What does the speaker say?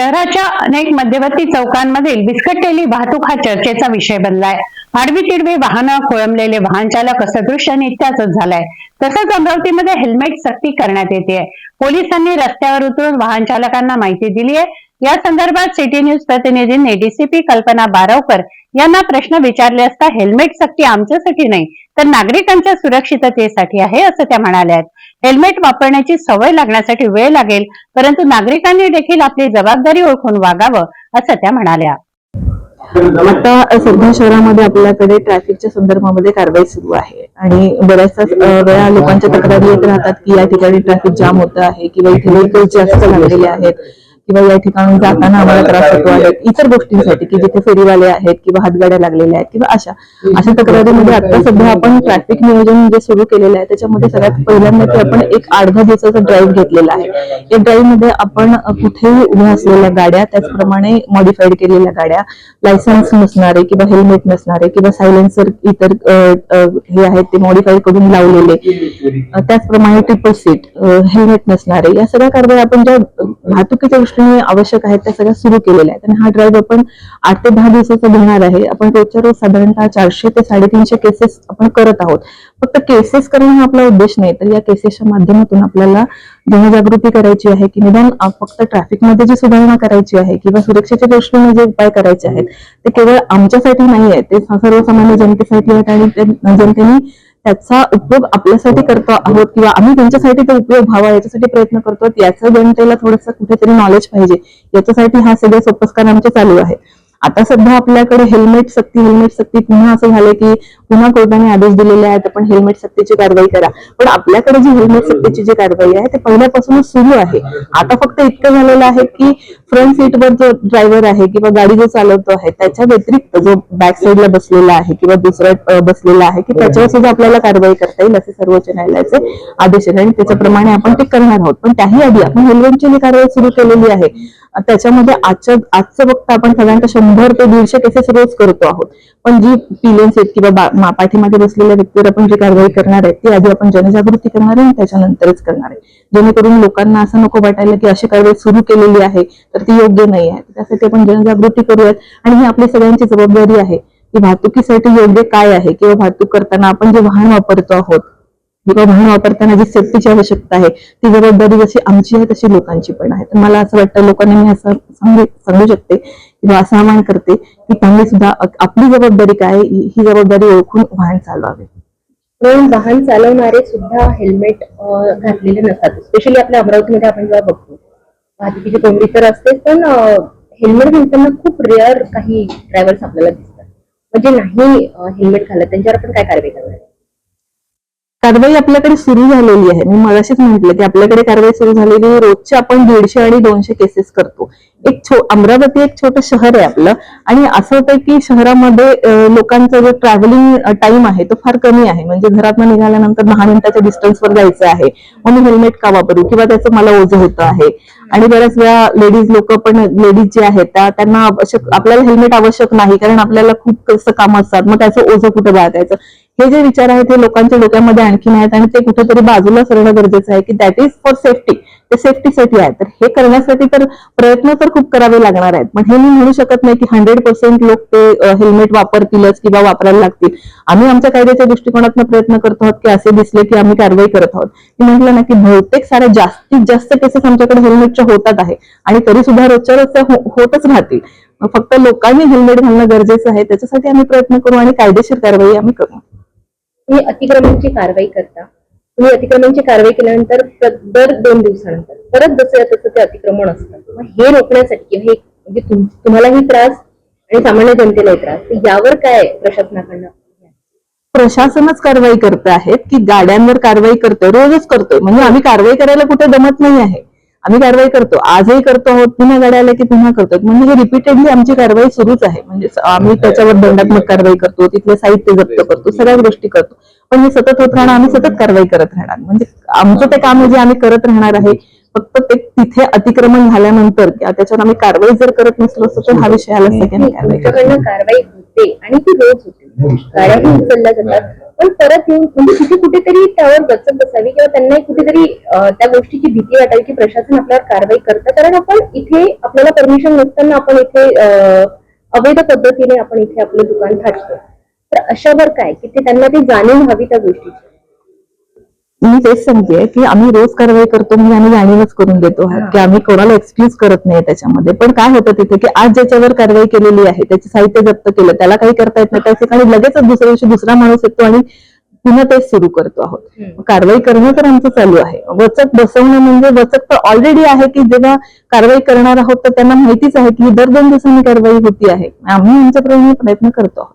शहराच्या अनेक मध्यवर्ती चौकांमधील विस्कटलेली वाहतूक हा चर्चेचा विषय बनलाय. आडवी तिडवी वाहनं खोळंबलेले वाहन चालक असं दृश्य नित्याच झालंय. तसंच अमरावतीमध्ये हेल्मेट सक्ती करण्यात येते. पोलिसांनी रस्त्यावर उतरून वाहन चालकांना माहिती दिली आहे. या संदर्भात सिटी न्यूज प्रतिनिधींनी डीसीपी कल्पना बारावकर यांना प्रश्न विचारले असता हेल्मेट सक्ती आमच्यासाठी नाही तर नागरिकांच्या सुरक्षिततेसाठी आहे असं त्या म्हणाल्या आहेत. हेल्मेट वापरण्याची सवय लागण्यासाठी वेळ लागेल परंतु नागरिकांनी देखील आपली जबाबदारी ओळखून वागावं असं त्या म्हणाल्या. आता सध्या शहरामध्ये आपल्याकडे ट्रॅफिकच्या संदर्भामध्ये कारवाई सुरू आहे आणि बऱ्याचशा वेळा लोकांच्या तक्रारी येत राहतात की या ठिकाणी ट्रॅफिक जाम होत आहे किंवा इथे व्हेकल जास्त लागलेले आहेत. किंवा या ठिकाणी जाताना आम्हाला त्रास होतो इतर गोष्टींसाठी की जिथे फेरीवाले आहेत किंवा हातगाड्या लागलेल्या आहेत किंवा अशा अशा तक्रारीमध्ये आता सध्या आपण ट्रॅफिक नियोजन जे सुरू केलेलं आहे त्याच्यामध्ये सगळ्यात पहिल्यांदा की आपण एक दहा दिवसाचा ड्राईव्ह घेतलेला आहे. या ड्राईव्हमध्ये आपण कुठेही उभ्या असलेल्या गाड्या त्याचप्रमाणे मॉडिफाईड केलेल्या गाड्या लायसन्स नसणारे किंवा हेल्मेट नसणारे किंवा सायलेन्सर इतर हे आहेत ते मॉडिफाय करून लावलेले. त्याचप्रमाणे ट्रिपल सीट हेल्मेट नसणारे या सगळ्या कारवाई आपण ज्या वाहतुकीच्या दृष्टीने आवश्यक आहेत त्या सगळ्या सुरू केलेल्या आहेत. आणि हा ड्राईव्ह आपण आठ ते दहा दिवसाचा घेणार आहे. आपण रोजच्या रोज साधारणतः चारशे ते साडेतीनशे केसेस आपण करत आहोत. फक्त केसेस करणं हा आपला उद्देश नाही. तर या केसेसच्या माध्यमातून आपल्याला जनजागृती करायची आहे की निदान फक्त ट्रॅफिकमध्ये जी सुधारणा करायची आहे किंवा सुरक्षेच्या दृष्टीने जे उपाय करायचे आहेत ते केवळ आमच्यासाठी नाही आहे ते सर्वसामान्य जनतेसाठी आहेत आणि जनतेने त्याचा उपयोग आपल्यासाठी करतो आहोत किंवा आम्ही त्यांच्यासाठी तो उपयोग व्हावा याच्यासाठी प्रयत्न करतो. याचं जनतेला थोडंसं कुठेतरी नॉलेज पाहिजे. याच्यासाठी हा सगळे सोपस्कार आमचे चालू आहे. आता सध्या आपल्याकडे हेल्मेट सक्ती हेल्मेट सक्ती पुन्हा असं झालं की पुन्हा कोर्टाने आदेश दिलेले आहेत आपण हेल्मेट सक्तीची कारवाई करा. पण आपल्याकडे जी हेल्मेट सक्तीची जी कारवाई आहे ते पहिल्यापासूनच सुरू आहे. आता फक्त इतकं झालेलं आहे की फ्रंट सीटवर जो ड्रायव्हर आहे किंवा गाडी जो चालवतो आहे त्याच्या व्यतिरिक्त जो बॅक साईडला बसलेला आहे किंवा दुसरा बसलेला आहे की त्याच्यावर सुद्धा आपल्याला कारवाई करता येईल असे सर्वोच्च न्यायालयाचे आदेश आहेत. आणि त्याच्याप्रमाणे आपण ते करणार आहोत. पण त्याही आधी आपण हेल्मेटची जी कारवाई सुरू केलेली आहे त्याच्यामध्ये आजच्या आजचं बघता आपण साधारणतः शंभर ते दीडशे केसेस रोज करतो आहोत. पण जी पिलियन्स आहेत किंवा बा- पाठीमागे बसलेल्या व्यक्तीवर आपण जी कारवाई करणार आहे ती आधी आपण जनजागृती करणार आहे आणि त्याच्यानंतरच करणार आहे. जेणेकरून लोकांना असं नको वाटायला की अशी कारवाई सुरू केलेली आहे तर ती योग्य नाही आहे. त्यासाठी आपण जनजागृती करूयात. आणि ही आपली सगळ्यांची जबाबदारी आहे की वाहतुकीसाठी योग्य काय आहे किंवा वाहतूक करताना आपण जे वाहन वापरतो आहोत किंवा वाहन वापरताना जी सेफ्टीची आवश्यकता आहे ती जबाबदारी जशी आमची आहे तशी लोकांची पण आहे. तर मला असं वाटतं लोकांनी मी असं सांगू सांगू शकते किंवा असं आवाहन करते की त्यांनी सुद्धा आपली जबाबदारी काय आहे, ही ही जबाबदारी ओळखून वाहन चालवावे. म्हणून वाहन चालवणारे सुद्धा हेल्मेट घातलेले नसतात. स्पेशली आपल्या अमरावतीमध्ये आपण जेव्हा बघतो वाहतुकीची कोंडी तर असतेच पण हेल्मेट घालताना खूप रेअर काही ड्रायव्हर्स आपल्याला दिसतात. म्हणजे नाही हेल्मेट घालत त्यांच्यावर आपण काय कारवाई करणार? कारवाई आपल्याकडे सुरू झालेली आहे. मी मगाशीच म्हटलं की आपल्याकडे कारवाई सुरू झालेली आहे. रोजचे आपण दीडशे आणि दोनशे केसेस करतो. एक छो अमरावती एक छोटं शहर आहे आपलं आणि असं होतं की शहरामध्ये लोकांचा जो ट्रॅव्हलिंग टाइम आहे तो फार कमी आहे. म्हणजे घरात निघाल्यानंतर दहा मिनिटाच्या डिस्टन्सवर जायचं आहे. मग मी हेल्मेट का वापरू? किंवा त्याचं मला ओझं होतं आहे. आणि बऱ्याच वेळा लेडीज लोक पण लेडीज जे आहेत त्या त्यांना आवश्यक आपल्याला हेल्मेट आवश्यक नाही. कारण आपल्याला खूप कसं काम असतात. मग त्याचं ओझं कुठं बाळगायचं? हे जे विचार आहेत ते लोकांच्या डोक्यामध्ये आणखीन आहेत आणि ते कुठेतरी बाजूला सरणं गरजेचं आहे की दॅट इज फॉर सेफ्टी ते सेफ्टीसाठी आहे. तर हे करण्यासाठी तर प्रयत्न तर खूप करावे लागणार आहेत. पण हे मी म्हणू शकत नाही की हंड्रेड पर्सेंट लोक ते हेल्मेट वापरतीलच किंवा वापरायला लागतील. आम्ही आमच्या कायद्याच्या दृष्टिकोनातून प्रयत्न करतो आहोत की असे दिसले की आम्ही कारवाई करत आहोत. मी म्हटलं ना की बहुतेक साऱ्या जास्तीत जास्त केसेस आमच्याकडे हेल्मेटच्या होतात आहे. आणि तरी सुद्धा रोजच्या रोज हो, होतच राहतील. फक्त लोकांनी हेल्मेट घालणं गरजेचं आहे. त्याच्यासाठी आम्ही प्रयत्न करू आणि कायदेशीर कारवाई आम्ही करू. तुम्ही अतिक्रमणची कारवाई करता. तुम्ही अतिक्रमणची कारवाई केल्यानंतर दर दोन दिवसानंतर परत जसं तसं ते अतिक्रमण असतं. हे रोखण्यासाठी हे म्हणजे तुम्हालाही त्रास आणि सामान्य जनतेलाही त्रास यावर काय प्रशासनाकडनं प्रशासनच कारवाई करत आहेत की गाड्यांवर कारवाई करतो रोजच करतोय. म्हणजे आम्ही कारवाई करायला कुठे दमत नाही आहे. आम्ही कारवाई करतो. आजही करतो आहोत पुन्हा गाड्या आल्या की पुन्हा करतो. म्हणजे हे रिपीटेडली आमची कारवाई सुरूच आहे. म्हणजे आम्ही त्याच्यावर दंडात्मक कारवाई करतो तिथले साहित्य जप्त करतो सगळ्याच गोष्टी करतो. पण हे सतत होत राहणार आम्ही सतत कारवाई करत राहणार. म्हणजे आमचं ते काम आहे जे आम्ही करत राहणार आहे फक्त ते तिथे अतिक्रमण झाल्यानंतर किंवा त्याच्यावर आम्ही कारवाई जर करत नसलो असतो तर हा विषय आला सगळ्यांनी कारवाई होते आणि ती रोज होते. गाड्याही उचलल्या जातात. पण परत येऊन म्हणजे तिथे कुठेतरी त्यावर गचक बसावी किंवा त्यांनाही कुठेतरी त्या गोष्टीची भीती वाटावी की प्रशासन आपल्यावर कारवाई करतं. कारण आपण इथे आपल्याला परमिशन नसताना आपण इथे अवैध पद्धतीने आपण इथे आपलं दुकान थाटतो. तर अशावर काय? की ते त्यांना ती जाणीव व्हावी त्या गोष्टीची. मी तेच सांगते की आम्ही रोज कारवाई करतो म्हणजे आम्ही जाणीवच करून देतो की आम्ही कोणाला एक्सक्यूज करत नाही त्याच्यामध्ये. पण काय होतं तिथे की आज ज्याच्यावर कारवाई केलेली आहे त्याचे साहित्य जप्त केलं त्याला काही करता येत नाही. त्या ठिकाणी लगेचच दुसऱ्या दिवशी दुसरा माणूस येतो आणि पुन्हा तेच सुरू करतो आहोत. कारवाई करणं तर आमचं चालू आहे. वचक बसवणं म्हणजे वचक तर ऑलरेडी आहे की जेव्हा कारवाई करणार आहोत तर त्यांना माहितीच आहे की दर दोन दिवसांनी कारवाई होती आहे. आम्ही आमच्याप्रमाणे प्रयत्न करतो आहोत.